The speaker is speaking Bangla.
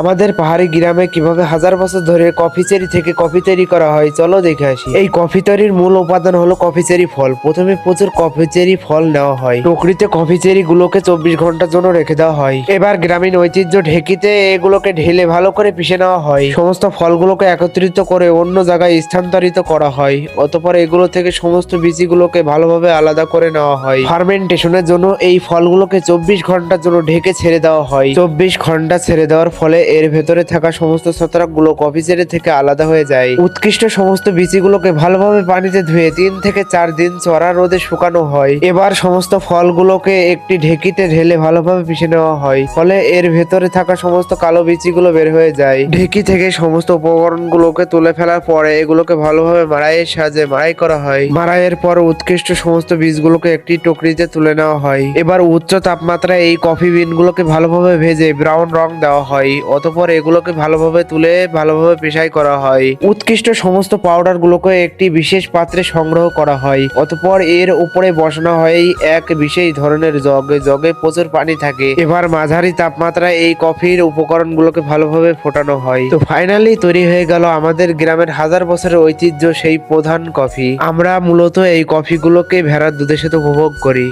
আমাদের পাহাড়ি গ্রামে কীভাবে হাজার বছর ধরে কফি চেরি থেকে কফি তৈরি করা হয়, চলো দেখে আসি। এই কফি তৈরির মূল উপাদান হলো কফি চেরি ফল। প্রথমে প্রচুর কফি চেরি ফল নেওয়া হয়। টকরিতে কফি চেরি গুলোকে চব্বিশ ঘণ্টার জন্য রেখে দেওয়া হয়। এবার গ্রামীণ ঐতিহ্য ঢেকিতে এগুলোকে ঢেলে ভালো করে পিষে নেওয়া হয়। সমস্ত ফলগুলোকে একত্রিত করে অন্য জায়গায় স্থানান্তরিত করা হয়। অতপর এগুলো থেকে সমস্ত বীজগুলোকে ভালোভাবে আলাদা করে নেওয়া হয়। ফার্মেন্টেশনের জন্য এই ফলগুলোকে চব্বিশ ঘণ্টার জন্য ঢেকে ছেড়ে দেওয়া হয়। চব্বিশ ঘণ্টা ছেড়ে দেওয়ার ফলে এর ভেতরে থাকা সমস্ত ছত্রাকগুলো কফি চেরি থেকে আলাদা হয়ে যায়। উৎকৃষ্ট সমস্ত বীজগুলোকে ভালোভাবে পানিতে ধুয়ে তিন থেকে চার দিন চড়া রোদে শুকানো হয়। এবার সমস্ত ফলগুলোকে একটি ঢেকিতে ঢেলে ভালোভাবে পিষে নেওয়া হয়। ফলে এর ভেতরে থাকা সমস্ত কালো বীজগুলো বের হয়ে যায়। ঢেকি থেকে সমস্ত উপকরণগুলোকে তুলে ফেলার পরে এগুলোকে ভালোভাবে মাড়াইয়ের সাহায্যে মাড়াই করা হয়। মাড়াইয়ের পর উৎকৃষ্ট সমস্ত বীজগুলোকে একটি টুকরিতে তুলে নেওয়া হয়। এবার উচ্চ তাপমাত্রায় এই কফি বিনগুলোকে ভালোভাবে ভেজে ব্রাউন রং দেওয়া হয়। অতপর এগুলোকে ভালোভাবে তুলে ভালোভাবে পেশাই করা হয়। উৎকৃষ্ট সমস্ত পাউডার গুলোকে একটি বিশেষ পাত্রে সংগ্রহ করা হয়। অতপর এর উপরে বসানো হয় এক বিশেষ ধরনের জগ। জগে প্রচুর পানি থাকে। এবার মাঝারি তাপমাত্রায় এই কফির উপকরণগুলোকে ভালোভাবে ফোটানো হয়। তো ফাইনালি তৈরি হয়ে গেল আমাদের গ্রামের হাজার বছরের ঐতিহ্য, সেই প্রধান কফি। আমরা মূলত এই কফিগুলোকে ভেড়ার দুধের সাথে উপভোগ করি।